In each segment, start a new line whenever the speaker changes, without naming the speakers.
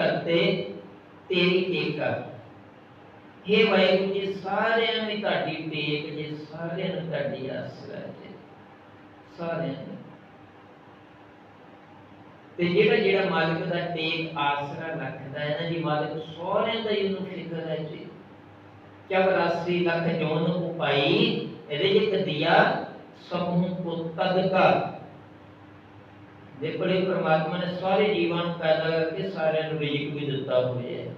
ਕਰਤੇ ਤੇਰੀ ਟੇਕਾ हे ਵਾਹਿਗੁਰੂ ਜੀ, ਸਾਰਿਆਂ ਨੂੰ ਤੁਹਾਡੀ ਟੇਕ ਜੇ ਸਾਰਿਆਂ ਨੂੰ ਤੁਹਾਡੀ ਆਸਰਾ ਜੇ ਸਾਰਿਆਂ ਨੂੰ। ਤੇ ਜਿਹੜਾ ਜਿਹੜਾ ਮਾਲਕ ਦਾ ਟੇਕ ਆਸਰਾ ਰੱਖਦਾ ਹੈ ਨਾ ਜੀ, ਮਾਲਕ ਸਹੁਰਿਆਂ ਦਾ ਹੀ ਫਿਕਰ ਹੈ ਜੀ। ਚਵਰਾਸੀ ਲੱਖ ਜੋਨ ਉਪਾਈ ਰਿਜਕ ਦਿਆ ਸਮੂਹ ਕੋ ਤਦਕਾ ਦੇਖੋ ਇਹ ਪ੍ਰਮਾਤਮਾ ਨੇ ਸਾਰੇ ਜੀਵਾਂ ਨੂੰ ਪੈਦਾ ਕਰਕੇ ਸਾਰਿਆਂ ਨੂੰ ਰਿਜਕ ਵੀ ਦਿੱਤਾ ਹੋਇਆ ਹੈ।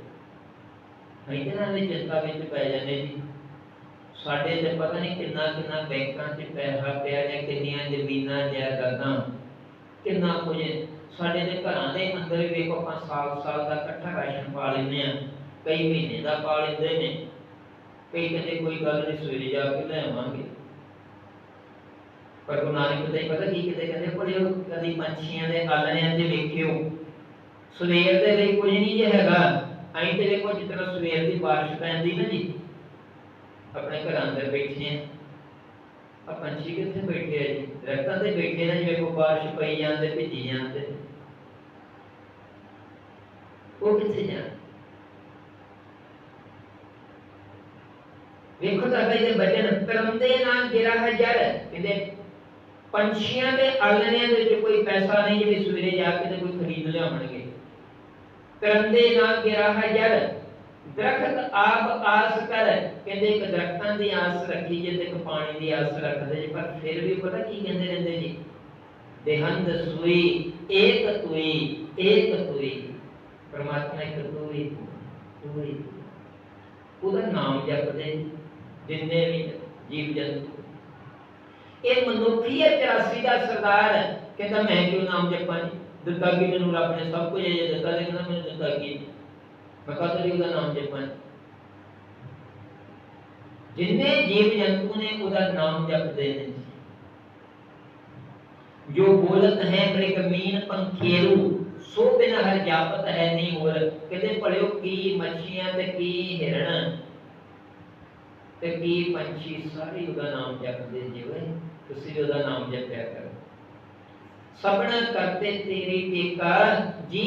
ਨਹੀਂ ਤੇ ਨਾਲ ਚਿੰਤਾ ਵਿੱਚ ਪੈ ਜਾਂਦੇ ਜੀ। ਸਾਡੇ ਤੇ ਪਤਾ ਨਹੀਂ ਕਿੰਨਾ ਕਿੰਨਾ ਬੈਂਕਾਂ 'ਚ ਪੈਸਾ ਪਿਆ ਜਾਂ ਕਿੰਨੀਆਂ ਜ਼ਮੀਨਾਂ ਜਾਇਦਾਦਾਂ। ਕਿੰਨਾ ਕੁਝ ਸਾਡੇ ਦੇ ਘਰਾਂ ਦੇ ਅੰਦਰ ਵੀ ਵੇਖੋ ਆਪਾਂ ਸਾਲ ਸਾਲ ਦਾ ਇਕੱਠਾ ਰਾਸ਼ਨ ਪਾ ਲੈਂਦੇ ਆ ਕਈ ਮਹੀਨੇ ਦਾ ਪਾ ਲੈਂਦੇ ਨੇ। ਕਈ ਕਹਿੰਦੇ ਕੋਈ ਗੱਲ ਨਹੀਂ, ਸਵੇਰੇ ਜਾ ਕੇ ਲੈ ਆਵਾਂਗੇ। ਪਰ ਗੁਰੂ ਨਾਨਕ ਦੇਵ ਪਤਾ ਕੀ ਕਿਤੇ ਕਹਿੰਦੇ ਪੜਿਓ ਕਦੀ ਪੰਛੀਆਂ ਦੇ ਆਲਣਿਆਂ ਤੇ ਵੇਖਿਓ। ਸਵੇਰ ਦੇ ਲਈ ਕੁਝ ਨਹੀਂ ਜੇ ਹੈਗਾ, ਅਸੀਂ ਤੇ ਵੇਖੋ ਜਿਸ ਤਰ੍ਹਾਂ ਸਵੇਰ ਦੀ ਬਾਰਿਸ਼ ਪੈਂਦੀ ਨਾ ਜੀ, ਆਪਣੇ ਘਰਾਂ ਅੰਦਰ ਬੈਠੇ ਆ ਆ ਪੰਛੀ ਕਿੱਥੇ ਬੈਠੇ ਆ ਜੀ? ਦਰਖਤਾਂ ਤੇ ਬੈਠੇ ਨੇ ਜਿਵੇਂ ਕੋ ਬਾਰਿਸ਼ ਪਈ ਜਾਂਦੇ ਭਿੱਜੀ ਜਾਂਦੇ ਉਹ ਕਿੱਥੇ ਜਾਣ? ਵੇਖੋ ਤਾਂ ਇਹਦੇ ਬਚਨ ਕਰਮਦੇ ਨਾਲ ਗਿਰਾ ਹਜਰ ਕਹਿੰਦੇ ਪੰਛੀਆਂ ਦੇ ਆਲਣਿਆਂ ਦੇ ਵਿੱਚ ਕੋਈ ਪੈਸਾ ਨਹੀਂ, ਜਿਹੜੇ ਸਵੇਰੇ ਜਾ ਕੇ ਤੇ ਕੋਈ ਖਰੀਦ ਲਿਆਉਣਗੇ। ਕਰਮਦੇ ਨਾਲ ਗਿਰਾ ਹਜਰ ਦਰਖਤ ਆਪ ਆਸ ਕਰ, ਕਹਿੰਦੇ ਇੱਕ ਦਰਖਤਾਂ ਦੀ ਆਸ ਰੱਖੀ, ਜੇ ਤੇ ਪਾਣੀ ਦੀ ਆਸ ਰੱਖਦੇ ਜੇ, ਪਰ ਫਿਰ ਵੀ ਪਤਾ ਕੀ ਕਹਿੰਦੇ ਰਹਿੰਦੇ ਜੀ? ਦੇਹੰਦ ਸੂਈ, ਏਕ ਤੁਈ ਏਕ ਤੁਈ, ਪਰਮਾਤਮਾ ਇੱਕ ਤੁਈ ਤੁਈ ਉਹਦਾ ਨਾਮ ਜਪਦੇ ਜਿੰਨੇ ਵੀ ਜੀਵ ਜੰਤੂ। ਇਹ ਮਨੁੱਖੀ 84 ਦਾ ਸਰਦਾਰ ਹੈ। ਕਹਿੰਦਾ, ਮੈਂ ਕਿਉਂ ਨਾਮ ਜਪਾਂ ਜੀ? ਦਿੱਤਾ ਕਿ ਮੈਨੂੰ? ਰੱਬ ਨੇ ਸਭ ਕੁਝ ਇਹ ਦਿੱਤਾ, ਤੇ ਕਹਿੰਦਾ, ਮੈਨੂੰ ਦਿੱਤਾ ਕੀ? ਮੈਂ ਕਹਾਂ ਤੇ ਉਹਦਾ ਨਾਮ ਜਪਾਂ ਜਿੰਨੇ ਜੀਵ ਜੰਤੂ ਨੇ, ਉਹਦਾ ਨਾਮ ਜਪਦੇ ਨੇ ਜੋ। ਬੋਲਤ ਹੈ ਮ੍ਰਿਗ ਮੀਨ ਪੰਖੇਰੂ, ਸੋ ਬਿਨ ਹਰ ਜਾਪਤ ਹੈ ਨਹੀਂ ਹੋਰ। ਕਹਿੰਦੇ, ਭਲਿਓ ਕੀ ਮੱਛੀਆਂ ਤੇ ਕੀ ਹਿਰਣ ਤੇ ਕੀ ਪੰਛੀ ਸਾਰੇ ਉਹਦਾ ਨਾਮ ਜਪਦੇ ਜਿਵੇਂ ਤੁਸੀਂ ਵੀ ਉਹਦਾ ਨਾਮ ਜਪਿਆ ਕਰੋ। ਸਭਨਾ ਕਰਤੇ ਤੇਰੀ ਟੇਕਾ ਜੀ